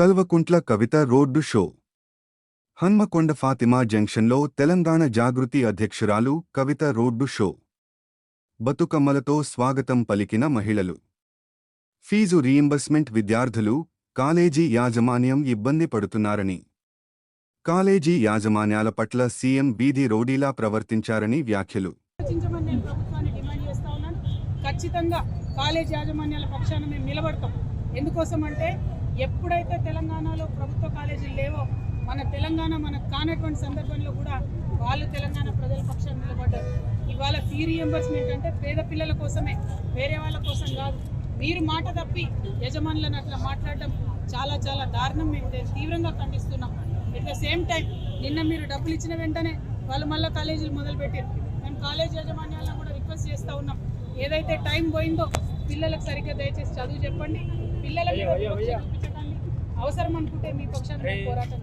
Kalvakuntla Kavitha road show. Hanamkonda Fatima జంక్షన్లో తెలంగాణ జాగృతి అధ్యక్షురాలు కవిత road show. బతుకమ్మలతో స్వాగతం పలికిన మహిళలు. ఫీజు రీయింబర్స్మెంట్ విద్యార్థులు కాలేజీ యాజమాన్యం ఇబ్బంది పడుతున్నారని. కాలేజీ యాజమాన్యాల పట్ల సీఎం బీది రోడీలా ప్రవర్తించారని వ్యాఖ్యలు. ఖచ్చితంగా కాలేజీ యాజమాన్యాల పక్షాన మేము నిలబడతాం. ఎందుకోసం అంటే ఎప్పుడైతే తెలంగాణలో ప్రభుత్వ కాలేజీలు లేవో మన తెలంగాణ మనకు కానటువంటి సందర్భంలో కూడా వాళ్ళు తెలంగాణ ప్రజల పక్షాన నిలబడ్డారు. ఇవాళ ఫీ రియంబర్స్మెంట్ అంటే పేద పిల్లల కోసమే వేరే వాళ్ళ కోసం కాదు. మీరు మాట తప్పి యజమానులను అట్లా మాట్లాడడం చాలా చాలా దారుణం. మేము తీవ్రంగా ఖండిస్తున్నాం. ఎట్ ద సేమ్ టైం నిన్న మీరు డబ్బులు ఇచ్చిన వెంటనే వాళ్ళు మళ్ళీ కాలేజీలు మొదలుపెట్టారు. మేము కాలేజ్ యాజమాన్యాలను కూడా రిక్వెస్ట్ చేస్తూ ఉన్నాం. ఏదైతే టైం పోయిందో పిల్లలకు సరిగ్గా దయచేసి చదువు చెప్పండి. పిల్లల మీద వివక్ష చూపించకండి అవసరం అనుకుంటే మీ పక్షాన్ని పోరాటం